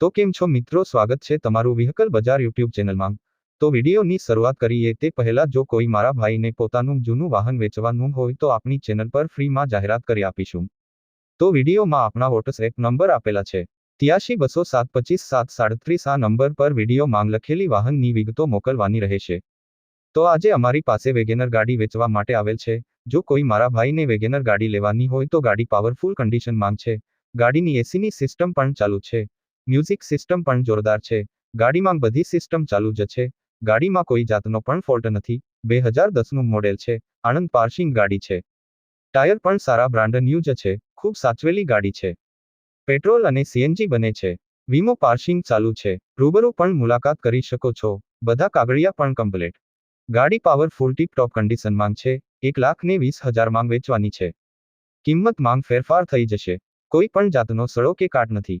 તો કેમ છો મિત્રો? સ્વાગત છે તમારું વ્હીકલ બજાર યુટ્યુબ ચેનલમાં. તો વિડીયોની શરૂઆત કરીએ તે પહેલા જો કોઈ મારા ભાઈને પોતાનું જૂનું વાહન વેચવાનું હોય તો આપણી ચેનલ પર ફ્રીમાં જાહેરાત કરી આપીશું. તો વિડીયોમાં આપણા વોટ્સએપ નંબર આપેલા છે. ત્યાસી બસો સાત પચીસ સાત સાડત્રીસ આ નંબર પર વીડિયો માંગ લખેલી વાહનની વિગતો મોકલવાની રહેશે. તો આજે અમારી પાસે વેગેનર ગાડી વેચવા માટે આવેલ છે. જો કોઈ મારા ભાઈને વેગેનર ગાડી લેવાની હોય તો ગાડી પાવરફુલ કન્ડિશનમાં છે. ગાડીની એસીની સિસ્ટમ પણ ચાલુ છે. મ્યુઝિક સિસ્ટમ પણ જોરદાર છે. ગાડીમાં બધી સિસ્ટમ ચાલુ જ છે. ગાડીમાં કોઈ જાતનો પણ ફોલ્ટ નથી. બે હજાર દસનું મોડેલ છે. આણંદ પાર્સિંગ ગાડી છે. ટાયર પણ સારા બ્રાન્ડ ન્યૂ જ છે. ખૂબ સાચવેલી ગાડી છે. પેટ્રોલ અને સીએનજી બને છે. વીમો પાર્સિંગ ચાલુ છે. રૂબરૂ પણ મુલાકાત કરી શકો છો. બધા કાગળિયા પણ કમ્પ્લેટ. ગાડી પાવરફુલ ટીપ ટોપ કન્ડિશનમાં છે. એક લાખ ને વીસ હજાર માંગ વેચવાની છે. કિંમત માંગ ફેરફાર થઈ જશે. કોઈ પણ જાતનો સડો કે કાટ નથી.